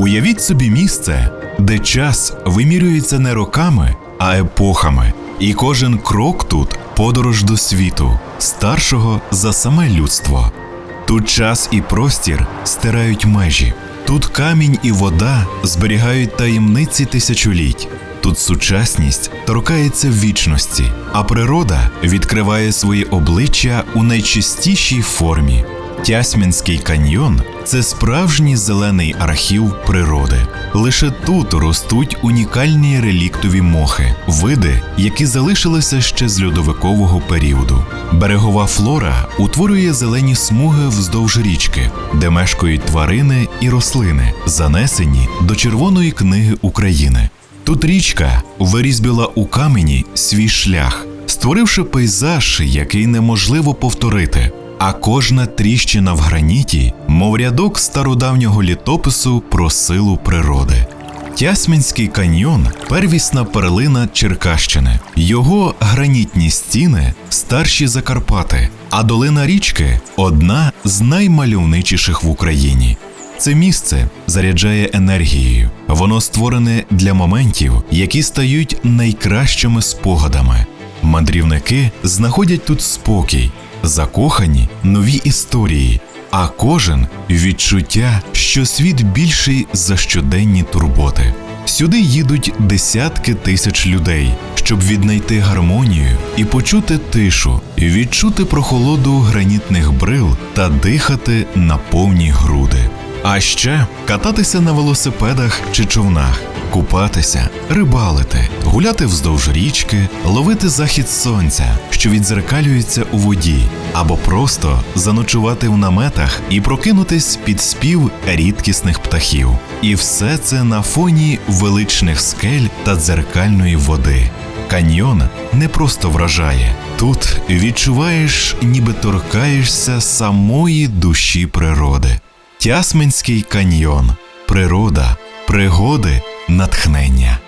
Уявіть собі місце, де час вимірюється не роками, а епохами, і кожен крок тут подорож до світу, старшого за саме людство. Тут час і простір стирають межі. Тут камінь і вода зберігають таємниці тисячоліть. Тут сучасність торкається вічності, а природа відкриває свої обличчя у найчистішій формі. Тясмінський каньйон це справжній зелений архів природи. Лише тут ростуть унікальні реліктові мохи, види, які залишилися ще з льодовикового періоду. Берегова флора утворює зелені смуги вздовж річки, де мешкають тварини і рослини, занесені до Червоної книги України. Тут річка вирізбила у камені свій шлях, створивши пейзаж, який неможливо повторити. А кожна тріщина в граніті, мов рядок стародавнього літопису про силу природи. Тясмінський каньйон первісна перлина Черкащини. Його гранітні стіни старші за Карпати, а долина річки одна з наймальовничіших в Україні. Це місце заряджає енергією. Воно створене для моментів, які стають найкращими спогадами. Мандрівники знаходять тут спокій, закохані нові історії, а кожен відчуття, що світ більший за щоденні турботи. Сюди їдуть десятки тисяч людей, щоб віднайти гармонію і почути тишу, відчути прохолоду гранітних брил та дихати на повні груди. А ще кататися на велосипедах чи човнах, купатися, рибалити, гуляти вздовж річки, ловити захід сонця, що відзеркалюється у воді, або просто заночувати в наметах і прокинутись під спів рідкісних птахів. І все це на фоні величних скель та дзеркальної води. Каньйон не просто вражає. Тут відчуваєш, ніби торкаєшся самої душі природи. Тясминський каньйон, природа, пригоди, натхнення.